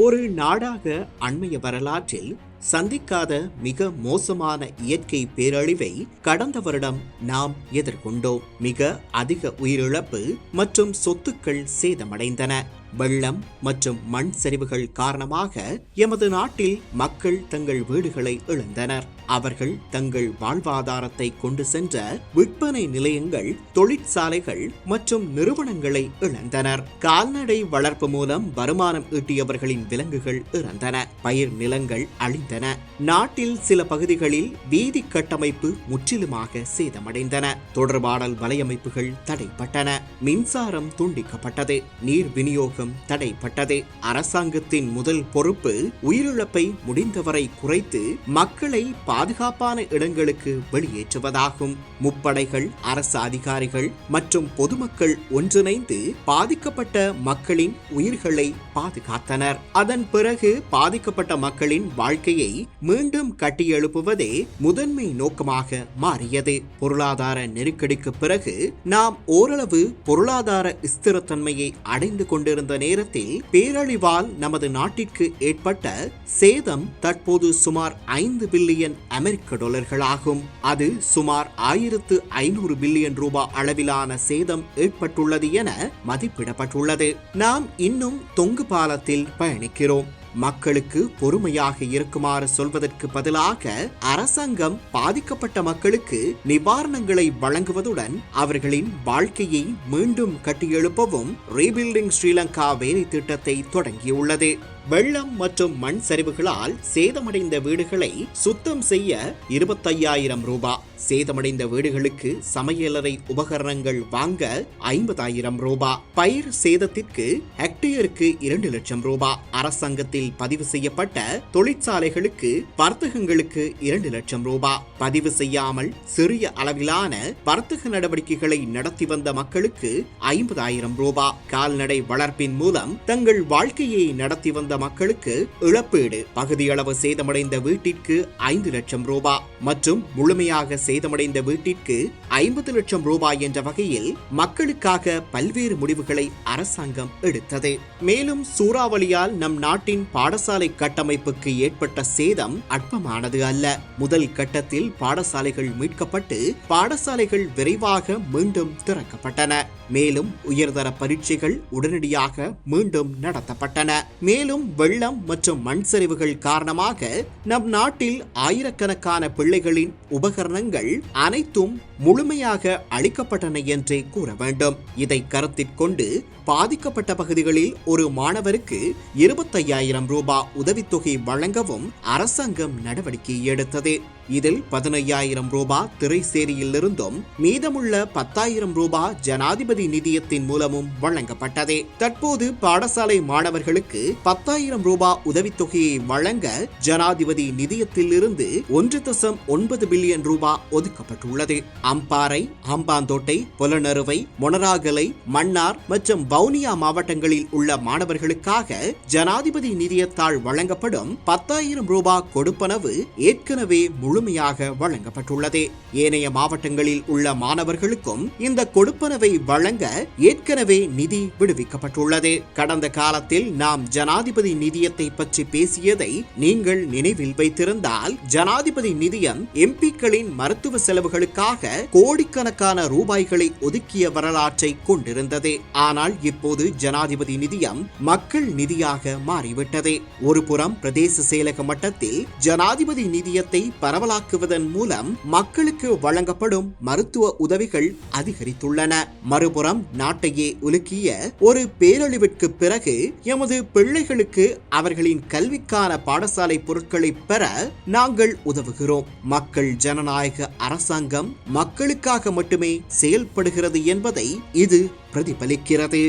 ஒரு நாடாக அண்மைய வரலாற்றில் சந்திக்காத மிக மோசமான இயற்கை பேரழிவை கடந்த வருடம் நாம் எதிர்கொண்டோம். மிக அதிக உயிரிழப்பு மற்றும் சொத்துக்கள் சேதமடைந்தன. வெள்ளம் மற்றும் மண் சரிவுகள் காரணமாக எமது நாட்டில் மக்கள் தங்கள் வீடுகளை இழந்தனர். அவர்கள் தங்கள் வாழ்வாதாரத்தை கொண்டு சென்ற விற்பனை நிலையங்கள் தொழிற்சாலைகள் மற்றும் நிறுவனங்களை இழந்தனர். கால்நடை வளர்ப்பு மூலம் வருமானம் ஈட்டியவர்களின் விலங்குகள் இறந்தன. பயிர் நிலங்கள் அழிந்தன. நாட்டில் சில பகுதிகளில் வீதி கட்டமைப்பு முற்றிலுமாக சேதமடைந்தன. தொடர்பாடல் வலையமைப்புகள் தடைப்பட்டன. மின்சாரம் துண்டிக்கப்பட்டது. நீர் விநியோக விநியோகம் தடைப்பட்டது. அரசாங்கத்தின் முதல் பொறுப்பு உயிரிழப்பை முடிந்தவரை குறைத்து மக்களை பாதுகாப்பான இடங்களுக்கு வெளியேற்றுவதாகும். முப்படைகள் அரசு அதிகாரிகள் மற்றும் பொதுமக்கள் ஒன்றிணைந்து பாதிக்கப்பட்ட மக்களின் உயிர்களை பாதுகாத்தனர். அதன் பிறகு பாதிக்கப்பட்ட மக்களின் வாழ்க்கையை மீண்டும் கட்டியெழுப்புவதே முதன்மை நோக்கமாக மாறியது. பொருளாதார நெருக்கடிக்கு பிறகு நாம் ஓரளவு பொருளாதார ஸ்திரத்தன்மையை அடைந்து கொண்டிருந்த நேரத்தில் பேரழிவால் நமது நாட்டிற்கு ஏற்பட்ட சேதம் தற்போது சுமார் ஐந்து பில்லியன் அமெரிக்க டாலர்களாகும். அது சுமார் ஆயிரத்து ஐநூறு பில்லியன் ரூபாய் அளவிலான சேதம் ஏற்பட்டுள்ளது என மதிப்பிடப்பட்டுள்ளது. நாம் இன்னும் தொங்கு பாலத்தில் பயணிக்கிறோம். மக்களுக்கு பொறுமையாக இருக்குமாறு சொல்வதற்கு பதிலாக அரசாங்கம் பாதிக்கப்பட்ட மக்களுக்கு நிவாரணங்களை வழங்குவதுடன் அவர்களின் வாழ்க்கையை மீண்டும் கட்டியெழுப்பவும் ரீபில்டிங் ஸ்ரீலங்கா வேலை திட்டத்தை தொடங்கியுள்ளது. வெள்ளம் மற்றும் மண் சரிவுகளால் சேதமடைந்த வீடுகளை சுத்தம் செய்ய இருபத்தையாயிரம் ரூபாய் சேதமடைந்த வீடுகளுக்கு சமையலறை உபகரணங்கள் வாங்க ஐம்பதாயிரம் ரூபாய் பயிர் சேதத்திற்கு ஹெக்டேருக்கு இரண்டு லட்சம் ரூபாய் அரசாங்கத்தில் பதிவு செய்யப்பட்ட தொழிற்சாலைகளுக்கு வர்த்தகங்களுக்கு இரண்டு லட்சம் ரூபாய் பதிவு செய்யாமல் சிறிய அளவிலான வர்த்தக நடவடிக்கைகளை நடத்தி வந்த மக்களுக்கு ஐம்பதாயிரம் ரூபாய் கால்நடை வளர்ப்பின் மூலம் தங்கள் வாழ்க்கையை நடத்தி வந்த மக்களுக்கு இழப்பீடு. பகுதியளவு சேதமடைந்த வீட்டிற்கு ஐந்து லட்சம் ரூபாய் மற்றும் முழுமையாக சேதமடைந்த வீட்டிற்கு ஐம்பது லட்சம் ரூபாய் என்ற வகையில் மக்களுக்காக பல்வேறு முடிவுகளை அரசாங்கம் எடுத்தது. மேலும் சூறாவளியால் நம் நாட்டின் பாடசாலை கட்டமைப்புக்கு ஏற்பட்ட சேதம் அற்பமானது அல்ல. முதல் கட்டத்தில் பாடசாலைகள் மீட்கப்பட்டு பாடசாலைகள் விரைவாக மீண்டும் திறக்கப்பட்டன. மேலும் உயர்தர பரீட்சைகள் உடனடியாக மீண்டும் நடத்தப்பட்டன. மேலும் வெள்ளம் மற்றும் மண் சரிவுகள் காரணமாக நம் நாட்டில் ஆயிரக்கணக்கான பிள்ளைகளின் உபகரணங்கள் அனைத்தும் முழுமையாக அளிக்கப்பட்டன என்றே கூற வேண்டும். இதை கருத்தில் கொண்டு பாதிக்கப்பட்ட பகுதிகளில் ஒரு மாணவருக்கு இருபத்தையாயிரம் ரூபாய் உதவித்தொகை வழங்கவும் அரசாங்கம் நடவடிக்கை எடுத்தது. இதில் பதினையாயிரம் ரூபாய் திரைசேரியிலிருந்தும் மீதமுள்ள பத்தாயிரம் ரூபாய் ஜனாதிபதி நிதியத்தின் மூலமும் வழங்கப்பட்டது. தற்போது பாடசாலை மாணவர்களுக்கு பத்தாயிரம் ரூபாய் உதவித்தொகையை வழங்க ஜனாதிபதி நிதியத்தில் இருந்து ஒன்று தசம் ஒன்பது பில்லியன் ரூபாய் ஒதுக்கப்பட்டுள்ளது. அம்பாறை அம்பாந்தோட்டை புலனறுவை மொனராகலை மன்னார் மற்றும் வவுனியா மாவட்டங்களில் உள்ள மாணவர்களுக்காக ஜனாதிபதி நிதியத்தால் வழங்கப்படும் பத்தாயிரம் ரூபாய் கொடுப்பனவு ஏற்கனவே முழுமையாக வழங்கப்பட்டுள்ளது. ஏனைய மாவட்டங்களில் உள்ள மாணவர்களுக்கும் இந்த கொடுப்பனவை வழங்க ஏற்கனவே நிதி விடுவிக்கப்பட்டுள்ளது. கடந்த காலத்தில் நாம் ஜனாதிபதி நிதியத்தை பற்றி பேசியதை நீங்கள் நினைவில் வைத்திருந்தால் ஜனாதிபதி நிதியம் எம்பிக்களின் மருத்துவ செலவுகளுக்காக கோடிக்கணக்கான ரூபாய்களை ஒதுக்கிய வரலாற்றை கொண்டிருந்தது. ஆனால் இப்போது ஜனாதிபதி நிதியம் மக்கள் நிதியாக மாறிவிட்டது. ஒருபுறம் பிரதேச செயலக மட்டத்தில் ஜனாதிபதி நிதியத்தை பரவலாக்குவதன் மூலம் மக்களுக்கு வழங்கப்படும் மருத்துவ உதவிகள் அதிகரித்துள்ளன. மறுபுறம் நாட்டையே உலுக்கிய ஒரு பேரழிவிற்கு பிறகு எமது பிள்ளைகளுக்கு அவர்களின் கல்விக்கான பாடசாலை பொருட்களை பெற நாங்கள் உதவுகிறோம். மக்கள் ஜனநாயக அரசாங்கம் மக்களுக்காக மட்டுமே செயல்படுகிறது என்பதை இது பிரதிபலிக்கிறது.